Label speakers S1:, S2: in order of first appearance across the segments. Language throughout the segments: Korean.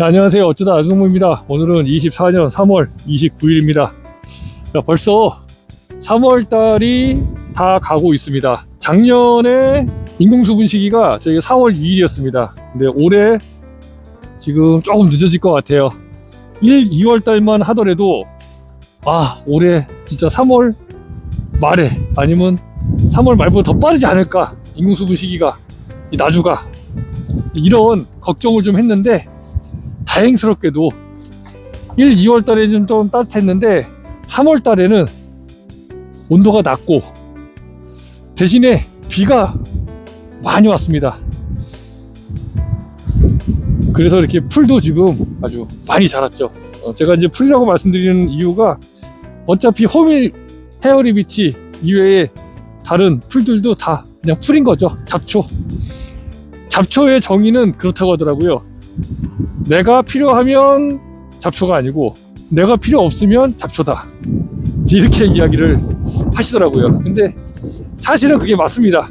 S1: 자, 안녕하세요. 어쩌다 아주동무입니다. 오늘은 24년 3월 29일입니다. 벌써 3월 달이 다 가고 있습니다. 작년에 인공수분 시기가 저희가 4월 2일이었습니다. 근데 올해 지금 조금 늦어질 것 같아요. 1, 2월 달만 하더라도 아, 올해 진짜 3월 말에 아니면 3월 말보다 더 빠르지 않을까? 인공수분 시기가 이 나주가 이런 걱정을 좀 했는데 다행스럽게도 1, 2월 달에는 좀 따뜻했는데 3월 달에는 온도가 낮고 대신에 비가 많이 왔습니다. 그래서 이렇게 풀도 지금 아주 많이 자랐죠. 어, 제가 이제 풀이라고 말씀드리는 이유가 어차피 호밀 헤어리 비치 이외에 다른 풀들도 다 그냥 풀인 거죠. 잡초. 잡초의 정의는 그렇다고 하더라고요. 내가 필요하면 잡초가 아니고 내가 필요 없으면 잡초다. 이렇게 이야기를 하시더라고요. 근데 사실은 그게 맞습니다.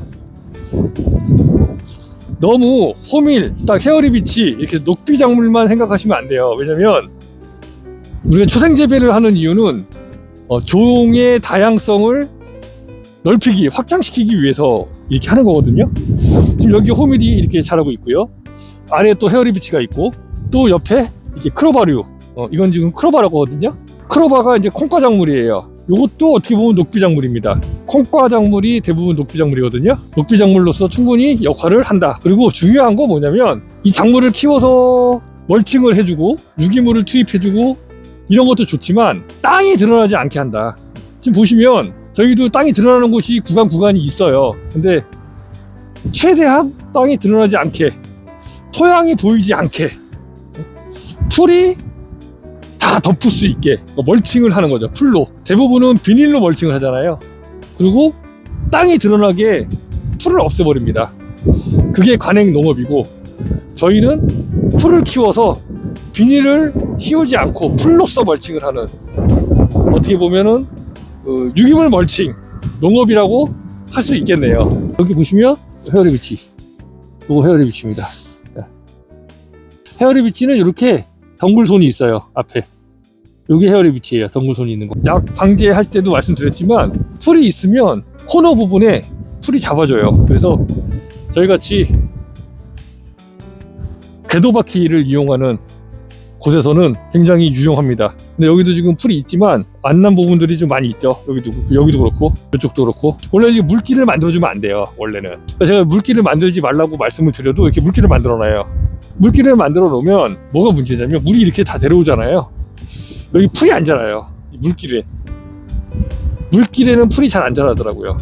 S1: 너무 호밀, 딱 헤어리비치 이렇게 녹비 작물만 생각하시면 안 돼요. 왜냐면 우리가 초생 재배를 하는 이유는 어, 종의 다양성을 넓히기, 확장시키기 위해서 이렇게 하는 거거든요. 지금 여기 호밀이 이렇게 자라고 있고요. 아래에 또 헤어리비치가 있고 또 옆에 이렇게 크로바류. 어, 이건 지금 크로바라고 하거든요. 크로바가 이제 콩과 작물이에요. 이것도 어떻게 보면 녹비 작물입니다. 콩과 작물이 대부분 녹비 작물이거든요. 녹비 작물로서 충분히 역할을 한다. 그리고 중요한 거 뭐냐면 이 작물을 키워서 멀칭을 해주고 유기물을 투입해주고 이런 것도 좋지만 땅이 드러나지 않게 한다. 지금 보시면 저희도 땅이 드러나는 곳이 구간 구간이 있어요. 근데 최대한 땅이 드러나지 않게 토양이 보이지 않게 풀이 다 덮을 수 있게 멀칭을 하는 거죠 풀로. 대부분은 비닐로 멀칭을 하잖아요. 그리고 땅이 드러나게 풀을 없애버립니다. 그게 관행 농업이고 저희는 풀을 키워서 비닐을 씌우지 않고 풀로써 멀칭을 하는 어떻게 보면은 어, 유기물 멀칭 농업이라고 할 수 있겠네요. 여기 보시면 헤어리 비치. 이거 헤어리 비치입니다. 헤어리 비치는 이렇게 덩굴손이 있어요 앞에. 여기 헤어리비치예요 덩굴손이 있는 거약 방제할 때도 말씀드렸지만 풀이 있으면 코너 부분에 풀이 잡아줘요. 그래서 저희같이 궤도바퀴를 이용하는 곳에서는 굉장히 유용합니다. 근데 여기도 지금 풀이 있지만 안 난 부분들이 좀 많이 있죠. 여기도 여기도 그렇고 이쪽도 그렇고. 원래 이 물길을 만들어주면 안 돼요 원래는. 그래서 제가 물길을 만들지 말라고 말씀을 드려도 이렇게 물길을 만들어 놔요 물길을 만들어 놓으면 뭐가 문제냐면 물이 이렇게 다 내려오잖아요. 여기 풀이 안 자라요. 이 물길에. 물길에는 풀이 잘 안 자라더라고요.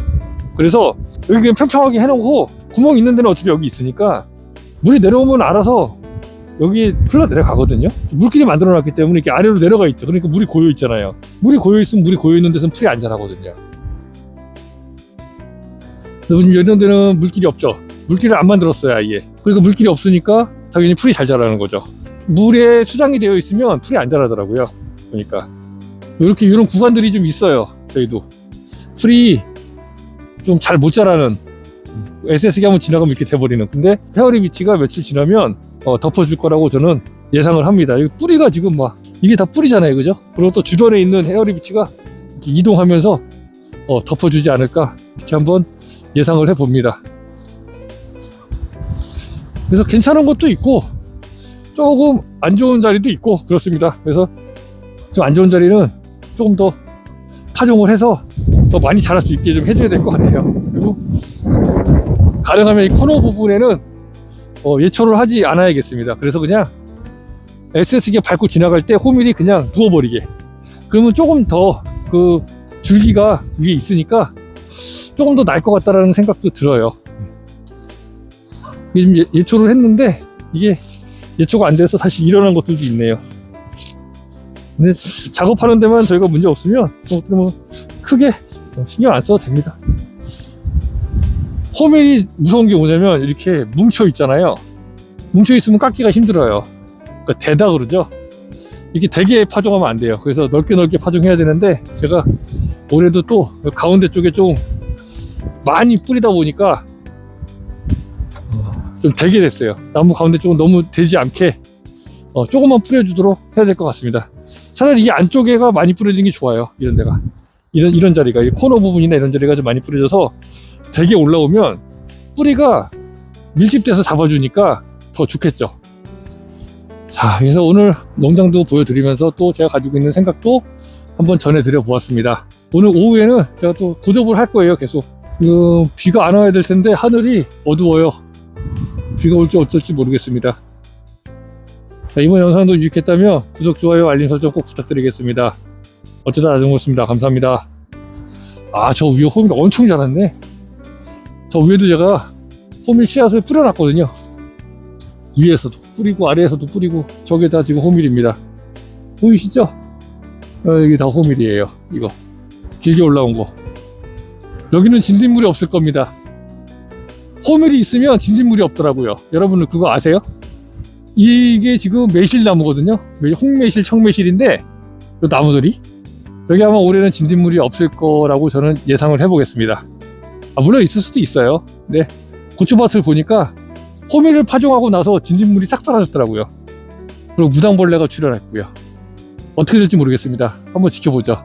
S1: 그래서 여기 그냥 평평하게 해놓고 구멍 있는 데는 어차피 여기 있으니까 물이 내려오면 알아서 여기 흘러 내려가거든요. 물길이 만들어 놨기 때문에 이렇게 아래로 내려가 있죠. 그러니까 물이 고여 있잖아요. 물이 고여 있으면 물이 고여 있는 데서는 풀이 안 자라거든요. 요즘 이런 데는 물길이 없죠. 물길을 안 만들었어요, 아예. 그러니까 물길이 없으니까 당연히 풀이 잘 자라는 거죠. 물에 수장이 되어 있으면 풀이 안 자라더라고요. 보니까 이렇게 이런 구간들이 좀 있어요. 저희도 풀이 좀 잘 못 자라는 SS기 한번 지나가면 이렇게 돼버리는. 근데 헤어리 비치가 며칠 지나면 어, 덮어줄 거라고 저는 예상을 합니다. 이 뿌리가 지금 막 이게 다 뿌리잖아요, 그죠? 그리고 또 주변에 있는 헤어리 비치가 이동하면서 어, 덮어주지 않을까 이렇게 한번 예상을 해봅니다. 그래서 괜찮은 것도 있고 조금 안 좋은 자리도 있고 그렇습니다. 그래서 좀 안 좋은 자리는 조금 더 파종을 해서 더 많이 자랄 수 있게 좀 해줘야 될 것 같아요. 그리고 가능하면 이 코너 부분에는 어, 예초를 하지 않아야겠습니다. 그래서 그냥 SS기 밟고 지나갈 때 호밀이 그냥 누워버리게. 그러면 조금 더 그 줄기가 위에 있으니까 조금 더 나을 것 같다라는 생각도 들어요. 이게 좀 예, 예초를 했는데 이게 예초가 안 돼서 다시 일어난 것들도 있네요. 근데 작업하는 데만 저희가 문제 없으면 뭐, 뭐 크게 신경 안 써도 됩니다. 호밀이 무서운 게 뭐냐면 이렇게 뭉쳐 있잖아요. 뭉쳐 있으면 깎기가 힘들어요. 그러니까 대다 그러죠. 이렇게 되게 파종하면 안 돼요. 그래서 넓게 넓게 파종해야 되는데 제가 올해도 또 가운데 쪽에 좀 많이 뿌리다 보니까 좀 되게 됐어요. 나무 가운데 쪽은 너무 되지 않게 어, 조금만 뿌려주도록 해야 될 것 같습니다. 차라리 이 안쪽에가 많이 뿌려지는 게 좋아요. 이런 데가. 이런, 이런 자리가, 이 코너 부분이나 이런 자리가 좀 많이 뿌려져서 되게 올라오면 뿌리가 밀집돼서 잡아주니까 더 좋겠죠. 자, 그래서 오늘 농장도 보여드리면서 또 제가 가지고 있는 생각도 한번 전해드려 보았습니다. 오늘 오후에는 제가 또 고접을 할 거예요, 계속. 그, 비가 안 와야 될 텐데 하늘이 어두워요. 비가 올지 어쩔지 모르겠습니다. 자, 이번 영상도 유익했다면 구독, 좋아요, 알림 설정 꼭 부탁드리겠습니다. 어쩌다 나중이었습니다. 감사합니다. 아, 저 위에 호밀 엄청 자랐네. 저 위에도 제가 호밀 씨앗을 뿌려놨거든요. 위에서도 뿌리고 아래에서도 뿌리고 저게 다 지금 호밀입니다. 보이시죠? 어, 여기 다 호밀이에요. 이거 길게 올라온 거. 여기는 진딧물이 없을 겁니다. 호밀이 있으면 진딧물이 없더라고요. 여러분은 그거 아세요? 이게 지금 매실나무거든요. 매- 홍매실, 청매실인데 이 나무들이 여기 아마 올해는 진딧물이 없을 거라고 저는 예상을 해보겠습니다. 아, 물론 있을 수도 있어요. 근데 고추밭을 보니까 호밀을 파종하고 나서 진딧물이 싹 사라졌더라고요. 그리고 무당벌레가 출현했고요. 어떻게 될지 모르겠습니다. 한번 지켜보죠.